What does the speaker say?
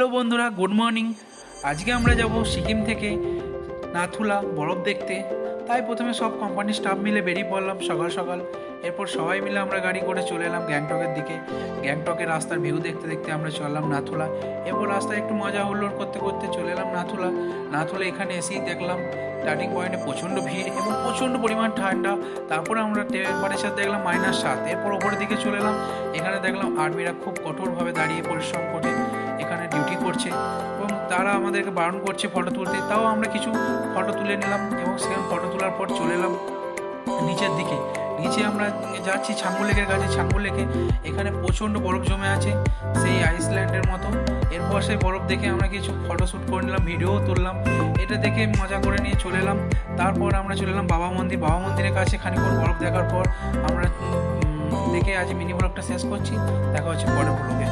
Hello বন্ধুরা, good morning. আজকে আমরা যাব সিকিম থেকে নাথুলা, বরফ দেখতে। তাই প্রথমে সব কোম্পানির স্টাফ মিলে বেরিয়ে পড়লাম সকাল সকাল। এরপর সবাই মিলে আমরা গাড়ি করে চলে এলাম গ্যাংটকের দিকে। গ্যাংটকের রাস্তার ভিউ দেখতে দেখতে আমরা চললাম নাথুলা। এরপর রাস্তায় একটু মজা হুল্লোড় করতে করতে চলে এলাম নাথুলা। নাথুলা এখানে এসেই দেখলাম স্টার্টিং পয়েন্টে প্রচণ্ড ভিড় এবং প্রচণ্ড পরিমাণ ঠান্ডা। তারপর আমরা টেম্পারেচার দেখলাম মাইনাস সাত। এরপর ওপরের দিকে চলে এলাম। এখানে দেখলাম আর্মিরা খুব কঠোরভাবে দাঁড়িয়ে পরিশ্রম করে। করছে এবং তারা আমাদেরকে বারণ করছে ফটো তুলতে। তাও আমরা কিছু ফটো তুলে নিলাম এবং সেখানে ফটো তোলার পর চলে এলাম নিচের দিকে। নিচে আমরা যাচ্ছি ছাঙ্গু লেকের কাছে। ছাঙ্গু লেকে এখানে প্রচণ্ড বরফ জমে আছে, সেই আইসল্যান্ডের মতো। এরপর সেই বরফ দেখে আমরা কিছু ফটোশ্যুট করে নিলাম, ভিডিও তুললাম। এটা দেখে মজা করে নিয়ে চলে এলাম। তারপর আমরা চলে এলাম বাবা মন্দির। বাবা মন্দিরের কাছে খানিকক্ষণ বরফ দেখার পর আমরা দেখে আজ মিনি ব্লগটা শেষ করছি। দেখা হচ্ছে পরের ব্লগে।